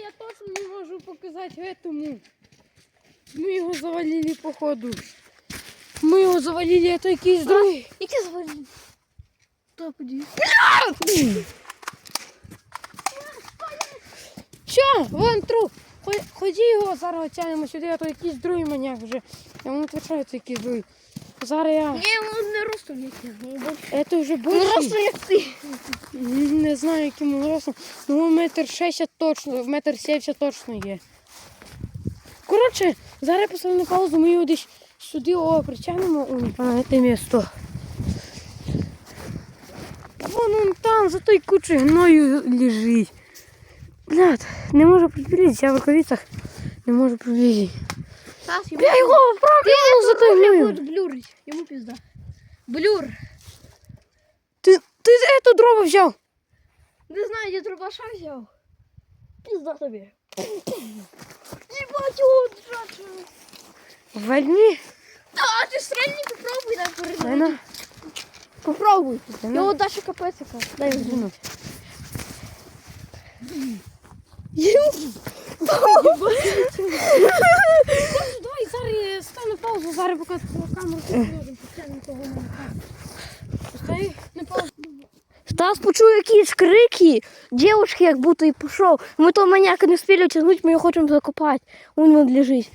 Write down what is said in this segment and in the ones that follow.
я точно не можу показати этому. Ми його завалили, походу. Ми його завалили, а то якийсь другий. Які звалили? Хто подій? Що? Вон труп. Хо- Ході його зараз отягнемо сюди, а то якийсь другий маняк вже. Я вам відвічаю, це якийсь другий. Зараз я. Ні, він не ростом який. Він вже Він більший. як ти. Не знаю, яким ростом. Ну, метр шістдесят точно, метр сімдесят точно є. Коротше, зараз поставлю на паузу, ми його десь сюди о, притягнемо у на це місто. Вон он там, за той кучою гною лежить. Блядь, не можу приблизитися, я в рукавицях не можу йому Я його вправляю за той гною. Йому пізда. Блюр. Ти, ти эту дрова взяв? Не знаю, де трубаша взяв. Пізда тобі. Їбать, його джачу. Возьми. А ти стрельни, попробуй, дай перед. Дай Попробуй. на. Його дальше капець яка. Дай Дай взяну. Давай зараз стань на паузу, зараз поки камеру включимо, потягнемо того молока. Стой на паузу. Стас почув якісь крики, дівчинки як будто і пішов. Ми того маніяка не встигли тягнути, ми його хочемо закопати. Він лежить.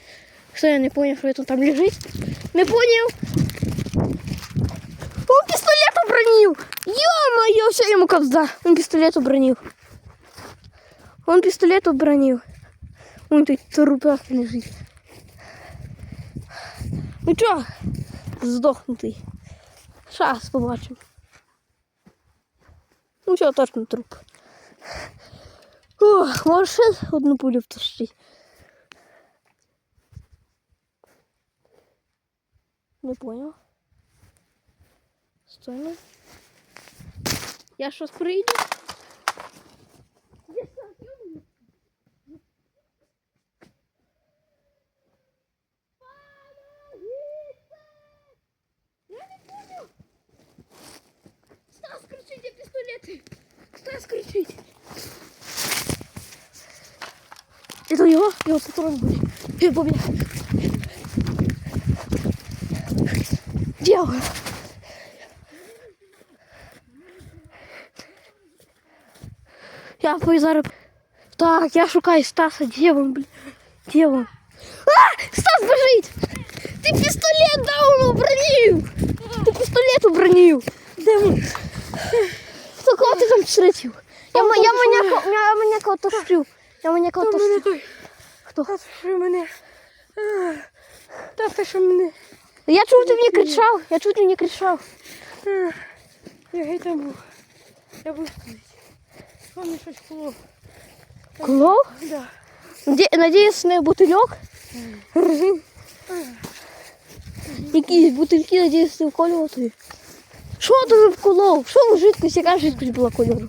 Що я не зрозумів, що він там лежить? Не зрозумів. Он пістолет обронив. Йо-моє, все йому ковзда. Он пістолет обронив. Он пістолет обронив. Он тут трупак лежить. Ну чого? Здохнутий. Щас побачимо. Ну все, точно труп. Ох, може ще одну пулю втащить. Не понял. Стой. Я щось прийду. Стас кричить. Это его? Его патрон будет. Я побег. Где он? Я пой зараз. Так, я шукаю Стаса. Где он, блин? Где он? А! Стас бежит! Ты пистолет дал обронил! Ты пистолет обронил! Де він? Хто кого ти там встретив? Я, ма- я маняка, я маняка отошив. Я маняка Та мене отошив. той. Хто? Та що мене. А, Та що мене. Я чув, ти мені кричав. Я чув, ти мені кричав. Я геть там був. Я був стоїть. Вам щось було. Клов? Да. Наді- Надіюсь, не бутильок. Якісь бутильки, надіюсь, не вколювати. Що ти вколов? Що ви жидкость? Яка жидкость була кольору?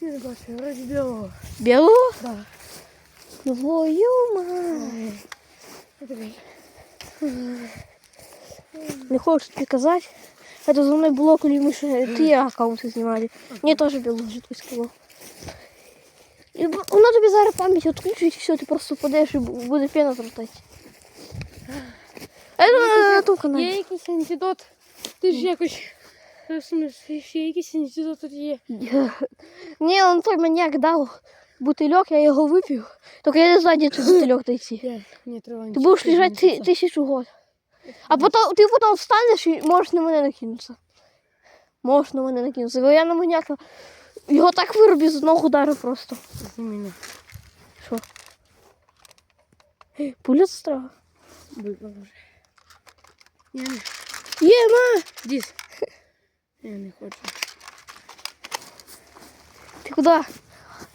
Я не бачу, вроді білого. Білого? Да. Твою мать. Я тобі. Не хочу тобі казати. Это за мною було, коли ми ще ті аккаунти знімали. Мені теж білу жидкость коло. І б- воно тобі зараз пам'ять відключить і все, ти просто падеш і бу- буде пена зростати. А це на, на тому Є каналі. якийсь антидот. Ти ж якось. є. Ні, он той маньяк дав бутильок, я його випив. Тільки я не знаю, де цей бутильок дойти. Ти будеш лежати тисячу год. А потім ти потім встанеш і можеш на мене накинутися. Можеш на мене накинутися. Бо я на маньяка його так виробив з одного удару просто. Що? Пуля з страха. Випав вже. Я. Є, на! Діс. Я не хочу. Ти куди?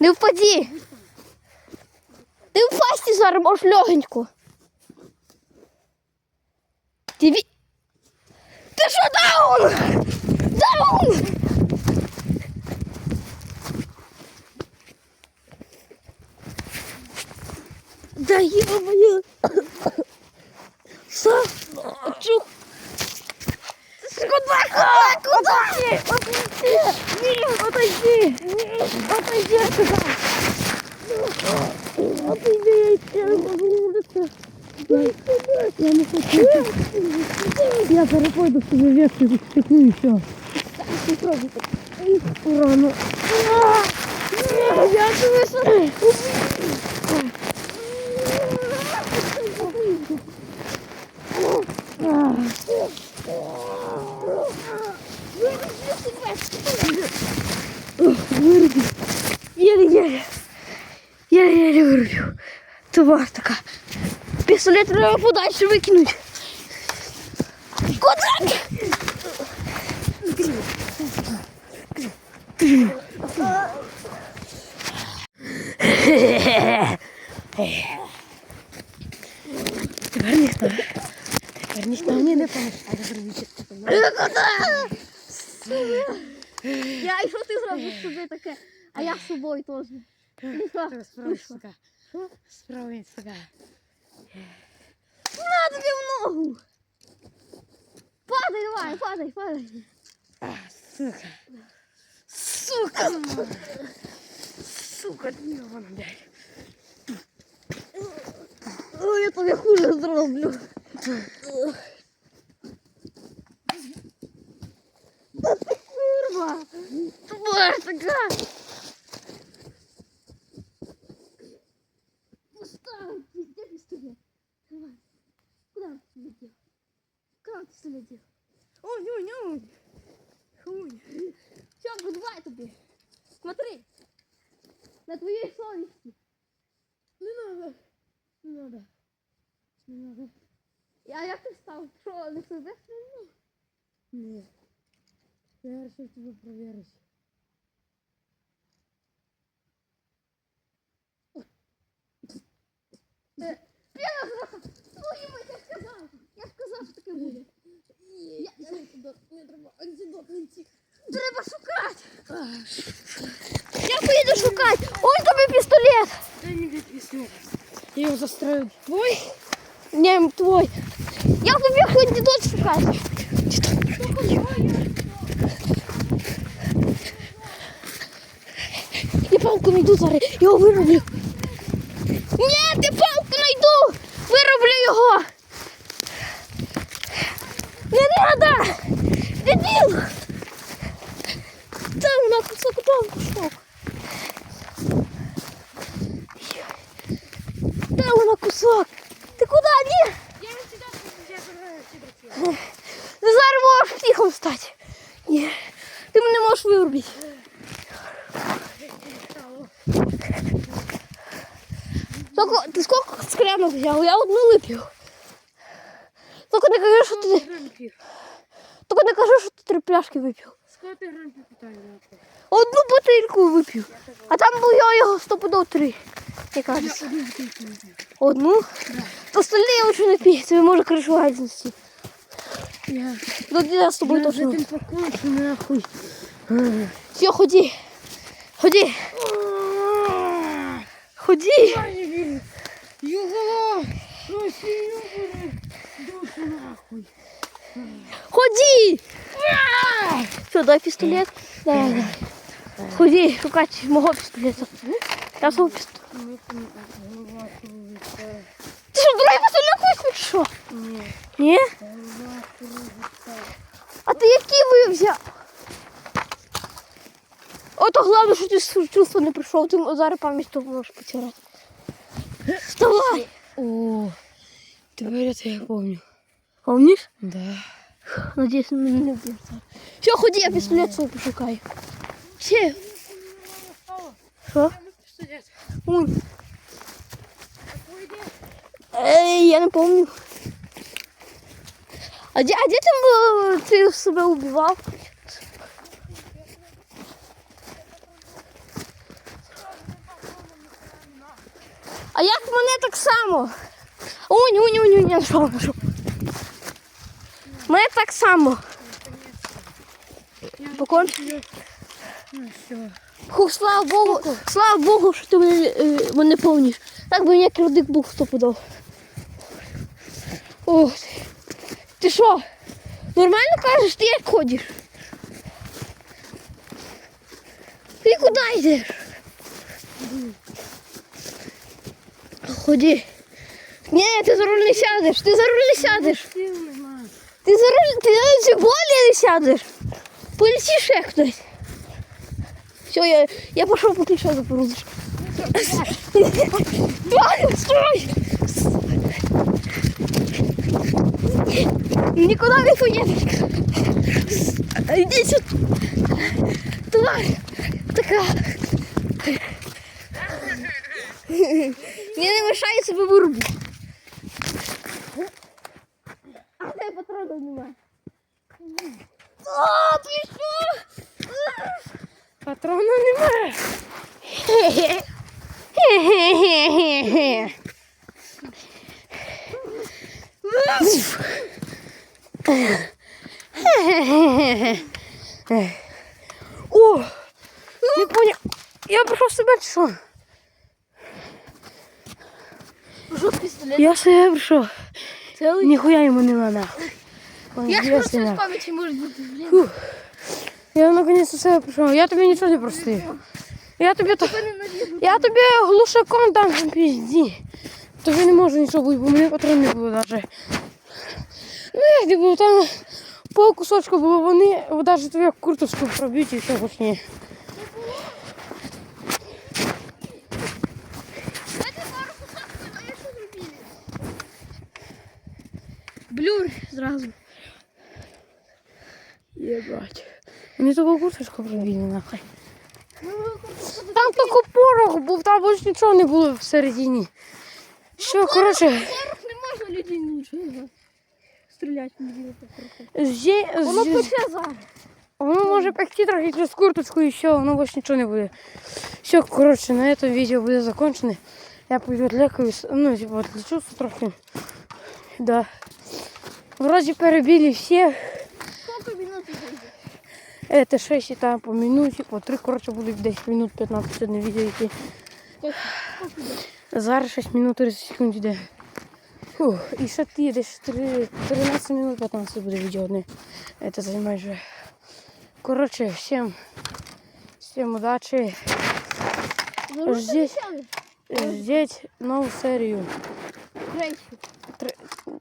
Не впади! Ти впасти зараз можеш легенько. Тобі... Ти що даун? Даун! Да ё-моё! Что? Чух! Куда? Куда? Куда? Отойди! Отойди! Отойди отсюда! Офігеть, я не можу говорити. Я не хочу. Я переходу собі вешки відстикну і все. Попробуйте. Рано. Я тебе що? Вирубив. Еле-єле. Еле-еле вырубил. Тварь така. Пістолет треба подальше выкинуть. Куди? Я з собою теж. Справа сука. Справа сука. На тобі в ногу. Падай, давай, падай, падай. А, сука. Сука. Сука, дневна, блядь. Ой, я тобі хуже зроблю. Та ти курва. Тварь така. Поставь везде пистолет. Давай. Куда он пистолет дел? Дел? Ой, ой, ой. Хуй. Все, давай тобі. Смотри. На твоей совести. Не надо. Не надо. Не надо. Я як ти став? Що, не себе стрільнув? Нет. Я зрака! Твою мать, я сказав! Я сказав, що таке буде. Я... Не треба антидот найти. Треба шукати! Я поїду шукати! Ось тобі пістолет! Дай мне пистолет. Я его застрою. Твой? Не, твой. Я тобі хоч дідот шукати. Я палку найду зараз, я його вироблю. Ні, ти палку найду! Вироблю його! Надо! Дебіл! Там на кусок, там кусок. Там на кусок. Ти куди? Ні? Я не тебя. Ти зараз можеш тихо стати. Ні. Ти мене можеш вирубити. Тільки, ти скільки склянок взяв? Я одну випив. Тільки не кажи, що ти, грамм пив. тільки не кажи, що ти три пляшки випив. Сколько ты грамм пив питания? Одну бутильку випив. А там було його стопудов три. Мені кажеться. одну бутылку выпил. Одну? То остальні я лучше не пій, це може кришу гадності. Я, Ну, я з тобою я точно. за этим покончу, нахуй. Все, ході. Ході. Ході. Юго! Россию бери! Душу нахуй! Ході. Все, дай пістолет. Давай, давай. Ході, шукати мого пістолета. Я свого пістолет. Мы там голова кружится. Ти що, другий пістолет хочеш чи що? Нет, Ні? голова кружится. А ти який ви взяв? Ото головне, що ти з чувства не прийшов, ти зараз пам'ять то можеш потеряти. Вставай! О, теперь это я помню. Помніш? Да. Надіюсь, мене не вб'є. Все, ході, я пістолет свій пошукаю. Все. Що? Вон. Ей, я не помню. А де, а де там е, ти себе убивав? А як мене так само? Унь, унь, унь, унь, я нашов, нашов. Мене так само. Покончили. Ну все. Хух, слава Богу, слава Богу, що ти мене, е, мене помніш. Так би мені кредит був стопудов. Ох, ти. ти що? Нормально кажеш, ти як ходиш? Ти куди йдеш? Ході. Ні, ти за руль не сядеш, ти за руль не сядеш. Нема. Ти навіть тим не сядеш. Полетí ще хтось. Все, я, я пошел по ключа за порудочку. Давай, стой! Никуда не поедешь. Иди сюда. Давай. Така. Не мешай себе вирубу. Де немає? О, ти? Патрона немає. О! Не поняв. Я прийшов себе чи що? Я себе прийшов. Ніхуя йому не надо. Я ж просто з пам'яті може бути, блін. Фух. Я наконец-то себе прийшов. Я тобі нічого не простив. Я тобі то. Я тобі глушаком дам в пізді. Тобі не можу нічого бути, бо мене патрон не було навіть. Ну як не було, там пол кусочка було, вони навіть твою курточку проб'ють і все гучні. Блюр зразу. Єбать. Вони таку курточку пробили нахай. Там тільки порох був, там більше нічого не було всередині. Що, коротше, Порох не можна людей нічого. Стріляти не буде. зі, Воно пече зараз. Воно може пекти трохи через курточку і все, воно більше нічого не буде. Все, коротше, на цьому відео буде закончене. Я пойду відлякаюсь, ну, типу, відлічуся трохи. Да. Вроді перебили всіх. Это 6 і там по минуті, по 3, коротше, буде десь минут 15 одне відео йти. Зараз 6 минут 30 секунд йде. Фух, і ще ти десь 3, 13 минут 15 буде відео одне. Это займає вже. Коротше, всім, всім удачі. Ждіть, ждіть нову серію. Тре-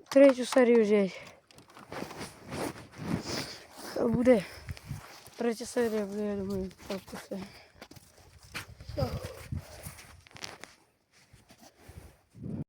Третю серію ждіть. Буде. Третя серія я думаю, все. Все.